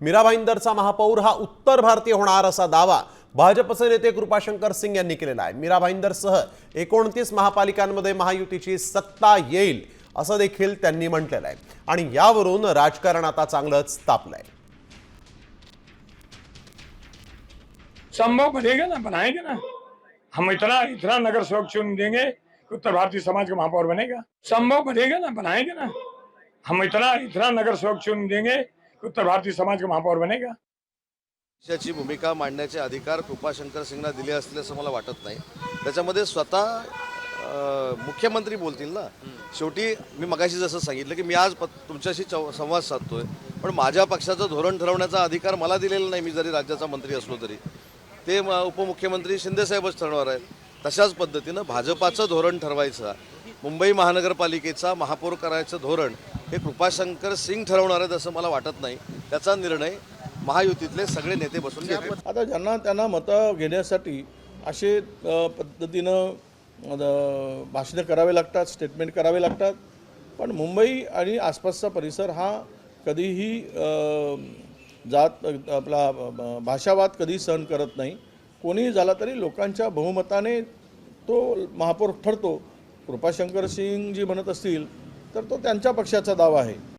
मीराबाईंदरचा महापौर हा उत्तर भारतीय होणार असा दावा भाजपचे नेते कृपाशंकर सिंग यांनी केलेला आहे. मीराबाईंदरसह एकोणतीस महापालिकांमध्ये महायुतीची सत्ता येईल असं देखील त्यांनी म्हटलेलं आहे. आणि यावरून राजकारण आता चांगलंच तापलंय. संभव बनेगा ना? बनाएंगे ना? हम इतना इतना नगर सेवक चुन देंगे उत्तर भारतीय समाज का महापौर बनेगा? संभव बनेगा ना? बनाएंगे ना? हम इतना इतना नगर सेवक चुन देंगे उत्तर भारतीय समाज का महापौर बनेगा? पक्षाची भूमिका मांडण्याचे अधिकार कृपाशंकर सिंगना दिले असतील असं मला वाटत नाही. त्याच्यामध्ये स्वतः मुख्यमंत्री बोलतील ना? शेवटी मी मगाशी जसं सांगितलं की मी आज प तुमच्याशी चौ संवाद साधतोय. पण माझ्या पक्षाचं धोरण ठरवण्याचा अधिकार मला दिलेला नाही मी जरी राज्याचा मंत्री असलो तरी. ते उपमुख्यमंत्री शिंदेसाहेबच ठरवणार आहेत. तशाच पद्धतीनं भाजपाचं धोरण ठरवायचं मुंबई महानगरपालिकेचा महापौर करायचं धोरण हे कृपाशंकर सिंग ठरवणार आहेत असं मला वाटत नाही. त्याचा निर्णय महायुतीतले सगळे नेते बसून घेतात आता ज्यांना त्यांना मतं घेण्यासाठी असे पद्धतीनं भाषणं करावे लागतात स्टेटमेंट करावे लागतात. पण मुंबई आणि आसपासचा परिसर हा कधीही जात आपला भाषावाद कधी सहन करत नाही. कोणीही झाला तरी लोकांच्या बहुमताने तो महापौर ठरतो. कृपाशंकर सिंग जी म्हणत असतील तर तो त्यांच्या पक्षाचा दावा आहे.